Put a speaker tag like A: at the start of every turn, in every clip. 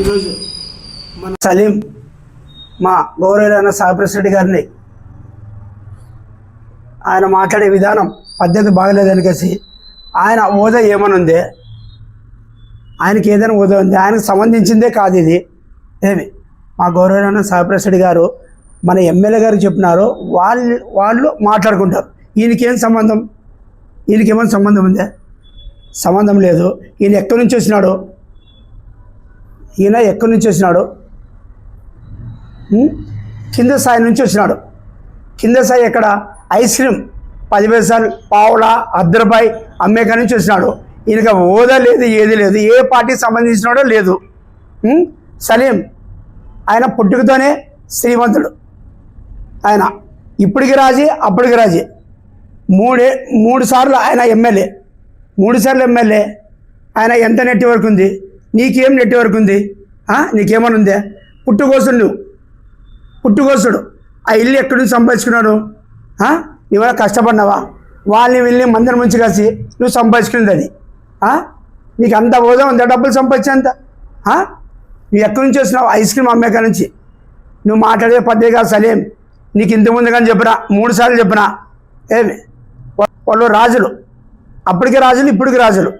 A: ఈరోజు మన సలీం మా గౌరవైన సాయిప్రసిరెడ్డి గారిని ఆయన మాట్లాడే విధానం పద్ధతి బాగలేదనికేసి ఆయన హోదా ఏమనుంది? ఆయనకి ఏదైనా హోదా ఉంది? ఆయనకు సంబంధించిందే కాదు ఇది. ఏమి? మా గౌరవైన సాయిప్రసిరెడ్డి గారు మన ఎమ్మెల్యే గారు చెప్పినారు. వాళ్ళు వాళ్ళు మాట్లాడుకుంటారు. ఈయనకేం సంబంధం? ఈయనకి ఏమైనా సంబంధం ఉందే? సంబంధం లేదు. ఈయన ఎక్కడి నుంచి వచ్చినాడు? ఈయన ఎక్కడి నుంచి వచ్చినాడు? కింద స్థాయి నుంచి వచ్చినాడు. కింద స్థాయి ఎక్కడ? Ice cream. పది పైసలు పావులా అర్ధ అమ్మేకా నుంచి వచ్చినాడు. ఈయనకి హోదా లేదు ఏది లేదు. ఏ పార్టీకి సంబంధించినాడో లేదు. సలీం. ఆయన పుట్టుకతోనే శ్రీమంతుడు. ఆయన ఇప్పటికి రాజీ అప్పటికి రాజీ. మూడే మూడు సార్లు ఆయన ఎమ్మెల్యే. మూడు సార్లు ఎమ్మెల్యే. ఆయన ఎంత నెట్వర్క్ ఉంది? నీకేం నెట్వర్క్ ఉంది? నీకేమని ఉందే? పుట్టుకోసుడు. నువ్వు పుట్టుకోసుడు. ఆ ఇల్లు ఎక్కడి నుంచి సంపాదించుకున్నాడు? ఆ? నువ్వు కష్టపడినావా? వాళ్ళని వెళ్ళి మందిరం నుంచి కలిసి నువ్వు సంపాదించుకునేది అది. నీకు అంత హోదా ఉందా? డబ్బులు సంపాదించేంత అంత? నువ్వు ఎక్కడి నుంచి వచ్చినావు ఐస్ క్రీమ్ అమ్మేక నుంచి. నువ్వు మాట్లాడే పద్ధతిగా సలేం. నీకు ఇంతకుముందు కానీ చెప్పినా మూడు సార్లు చెప్పినా. ఏమి? వాళ్ళు రాజులు. అప్పటికి రాజులు ఇప్పటికి రాజులు.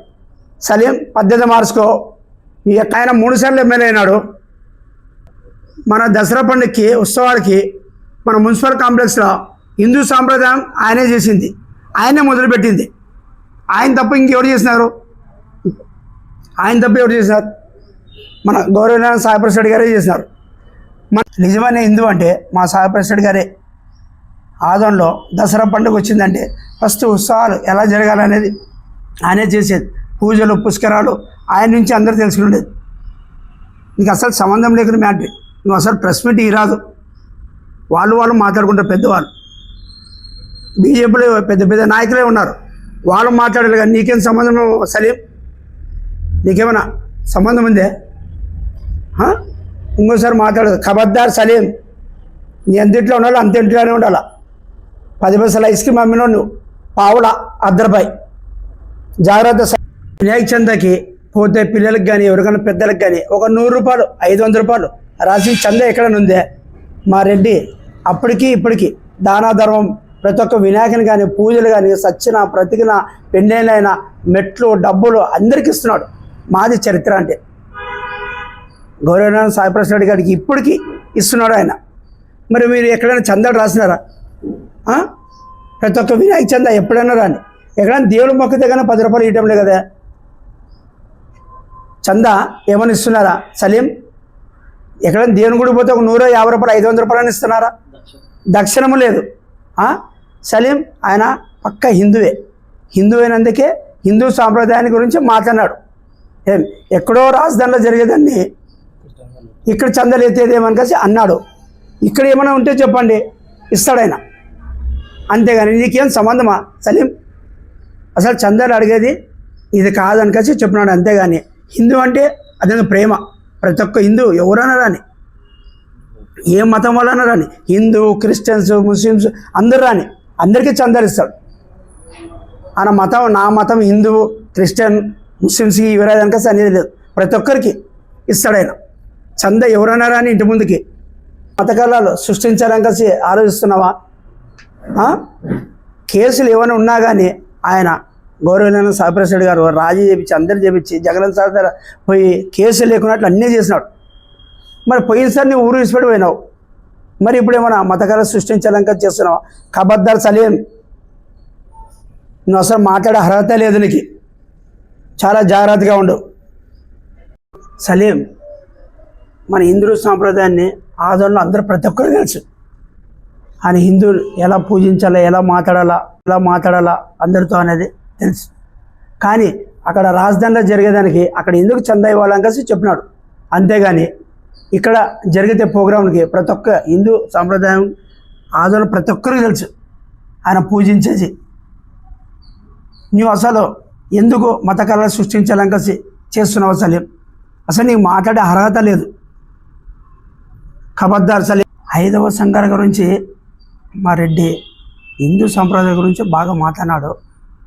A: సలేం పద్ధతి మార్చుకో. ఈ యొక్క ఆయన మూడు సార్లు ఎమ్మెల్యే అయినాడు. మన దసరా పండుగకి ఉత్సవాలకి మన మున్సిపల్ కాంప్లెక్స్లో హిందూ సాంప్రదాయం ఆయనే చేసింది. ఆయనే మొదలుపెట్టింది. ఆయన తప్ప ఇంకెవరు చేసినారు? ఆయన తప్ప ఎవరు చేసినారు? మన గౌరవ సాయిప్రసాద్ గారే చేసినారు. మన నిజమైన హిందూ అంటే మా సాయిప్రసాద్ గారే. ఆదంలో దసరా పండుగ వచ్చిందంటే ఫస్ట్ ఉత్సవాలు ఎలా జరగాలనేది ఆయనే చేసేది. పూజలు పుష్కరాలు ఆయన నుంచి అందరూ తెలుసుకునేది. నీకు అసలు సంబంధం లేకుండా మ్యాటర్. నువ్వు అసలు ప్రెస్ మీట్ రాదు వాళ్ళు వాళ్ళు మాట్లాడుకుంటారు పెద్దవాళ్ళు. బీజేపీలో పెద్ద పెద్ద నాయకులే ఉన్నారు. వాళ్ళు మాట్లాడాలి కానీ నీకేం సంబంధం సలీం? నీకేమైనా సంబంధం ఉందే? ఇంకోసారి మాట్లాడదు ఖబర్దార్ సలీం నీ ఎంత ఇంట్లో ఉండాలో? అంత ఇంట్లోనే ఉండాలా? పది పైసలు ఐస్ క్రీమ్ అమ్మిన నువ్వు. పావుల అద్దరపై జాగ్రత్త స- వినాయక చందకి పోతే పిల్లలకి కానీ ఎవరికైనా పెద్దలకు కానీ ఒక నూరు రూపాయలు ఐదు వందల రూపాయలు రాసి చంద ఎక్కడనుందే మా రెడ్డి అప్పటికి ఇప్పటికి దానా ధర్మం ప్రతి ఒక్క వినాయకుని కానీ పూజలు కానీ సచ్చిన ప్రతికిన పెళ్ళైన మెట్లు డబ్బులు అందరికి ఇస్తున్నాడు. మాది చరిత్ర అంటే. గౌరవనారాయణ సాయి ప్రసాద్ గారికి ఇప్పటికీ ఇస్తున్నాడు ఆయన. మరి మీరు ఎక్కడైనా చందాలు రాసినారా? ప్రతి ఒక్క వినాయక చందా ఎప్పుడైనా రాని. ఎక్కడైనా దేవుడు మొక్కితే కానీ పది రూపాయలు ఇవ్వడం లేదు కదా? చందా ఏమని ఇస్తున్నారా సలీం ఎక్కడైనా దేవుని గుడి పోతే ఒక నూరు యాభై రూపాయలు ఐదు వందల రూపాయలు ఇస్తున్నారా? దక్షిణము లేదు. సలీం ఆయన పక్క హిందువే. హిందువైనందుకే హిందూ సాంప్రదాయాన్ని గురించి మాట్లాడినాడు. ఏం? ఎక్కడో రాజధానిలో జరిగేదాన్ని ఇక్కడ చందలు ఎత్తేదేమని కలిసి అన్నాడు. ఇక్కడ ఏమైనా ఉంటే చెప్పండి. ఇస్తాడాయన అంతేగాని నీకేం సంబంధమా? సలీం అసలు చందాలు అడిగేది ఇది కాదని కలిసి చెప్పినాడు అంతేగాని. హిందూ అంటే అదే ప్రేమ. ప్రతి ఒక్క హిందూ ఎవరైనా రాని ఏ మతం వలన రాని హిందూ క్రిస్టియన్స్ ముస్లిమ్స్ అందరు రాని అందరికీ చందరిస్తాడు ఆయన మతం నా మతం హిందూ క్రిస్టియన్ ముస్లిమ్స్కి ఎవరైనా అనేది లేదు. ప్రతి ఒక్కరికి ఇస్తాడు ఆయన. చంద ఎవరైనా రాని ఇంటి ముందుకి. మతకాలాలు సృష్టించాలని కలిసి ఆలోచిస్తున్నావా? కేసులు ఏమైనా ఉన్నా కానీ ఆయన గౌరవనీయ సాయిప్రసాద్ గారు రాజీ చేపించి అందరు చేపించి జగన్ సార్ దగ్గర పోయి కేసు లేకున్నట్లు అన్నీ చేసినాడు. మరి పోయినసారి నువ్వు ఊరు విసిపెట్టి పోయినావు మరి ఇప్పుడు ఏమైనా మతకాలు సృష్టించాలని చేస్తున్నావు? కబద్దాలు సలీం నువ్వు అసలు మాట్లాడే అర్హత లేదు నీకు. చాలా జాగ్రత్తగా ఉండు. సలీం మన హిందూ సాంప్రదాయాన్ని ఆదరణలో అందరూ ప్రతి ఒక్కరు తెలుసు. ఆయన హిందువులు ఎలా పూజించాలా ఎలా మాట్లాడాలా ఎలా మాట్లాడాలా అందరితో అనేది తెలుసు. కానీ అక్కడ రాజధానిలో జరిగేదానికి అక్కడ ఎందుకు చందా ఇవ్వాలని కలిసి చెప్పినాడు. అంతేగాని ఇక్కడ జరిగితే ప్రోగ్రాంకి ప్రతి ఒక్క హిందూ సాంప్రదాయం ఆదరణ ప్రతి ఒక్కరికి తెలుసు. ఆయన పూజించేసి నువ్వు అసలు ఎందుకు మత కళలు సృష్టించాలని కలిసి చేస్తున్నావు సలీం అసలు నీకు మాట్లాడే అర్హత లేదు. ఖబర్దార్ సలీం ఐదవ సంఘాల గురించి మా రెడ్డి హిందూ సంప్రదాయం గురించి బాగా మాట్లాడాడు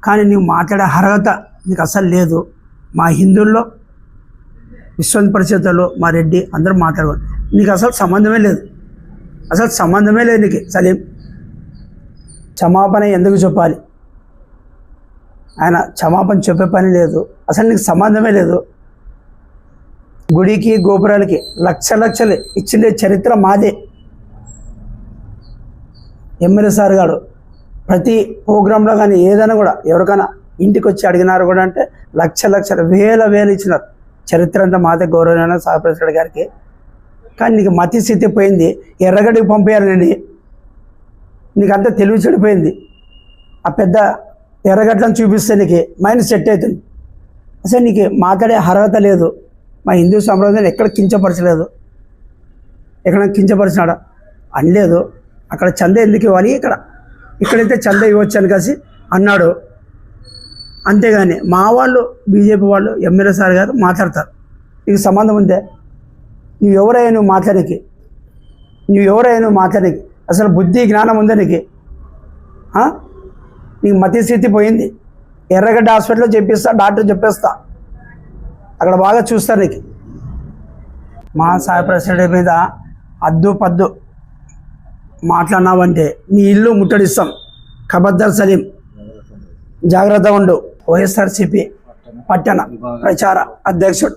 A: కానీ నీవు మాట్లాడే అర్హత నీకు అసలు లేదు. మా హిందువుల్లో విశ్వం పరిస్థితుల్లో మా రెడ్డి అందరూ మాట్లాడుకోండి నీకు అసలు సంబంధమే లేదు. అసలు సంబంధమే లేదు నీకు. సలీం క్షమాపణ ఎందుకు చెప్పాలి? ఆయన క్షమాపణ చెప్పే పని లేదు. అసలు నీకు సంబంధమే లేదు. గుడికి గోపురాలకి లక్ష లక్షలు ఇచ్చిండే చరిత్ర మాదే. ఎమ్మెల్యే సార్ గారు ప్రతి ప్రోగ్రాంలో కానీ ఏదైనా కూడా ఎవరికైనా ఇంటికి వచ్చి అడిగినారు కూడా అంటే లక్ష లక్షల వేల వేలు ఇచ్చినారు. చరిత్ర అంతా మాదే గౌరవమైన సాహప్రసాద్ గారికి. కానీ నీకు మతి స్థితి పోయింది ఎర్రగడ్డికి పంపేయాలండి నీకు అంతా తెలివి చెడిపోయింది. ఆ పెద్ద ఎర్రగడ్డలను చూపిస్తే నీకు మైండ్ సెట్ అవుతుంది. అసలు నీకు మాట్లాడే అర్హత లేదు. మా హిందూ సంప్రదాయాన్ని ఎక్కడ కించపరచలేదు. ఎక్కడ కించపరిచినాడా? అనలేదు. అక్కడ చంద ఎందుకు ఇవ్వాలి? ఇక్కడ ఇక్కడైతే చందా ఇవ్వచ్చు అని కలిసి అన్నాడు. అంతేగాని మా వాళ్ళు బీజేపీ వాళ్ళు ఎమ్మెల్యే సార్ గారు మాట్లాడతారు. నీకు సంబంధం ఉందే నువ్వు ఎవరైనా నువ్వు మాట్లాడనికి. నువ్వు ఎవరైనా నువ్వు మాట్లాడనికి. అసలు బుద్ధి జ్ఞానం ఉందా నీకు? నీకు మతి స్థితి పోయింది. ఎర్రగడ్డ హాస్పిటల్లో చెప్పిస్తా డాక్టర్ చెప్పేస్తా. అక్కడ బాగా చూస్తారు నీకు. మా సాయి ప్రెసిడెంట్ మీద అద్దు పద్దు. మాట్లాడినావంటే నీ ఇల్లు ముట్టడిస్తాం. ఖబర్దార్ సలీం జాగ్రత్త ఉండు. వైఎస్ఆర్సిపి పట్టణ ప్రచార అధ్యక్షుడు.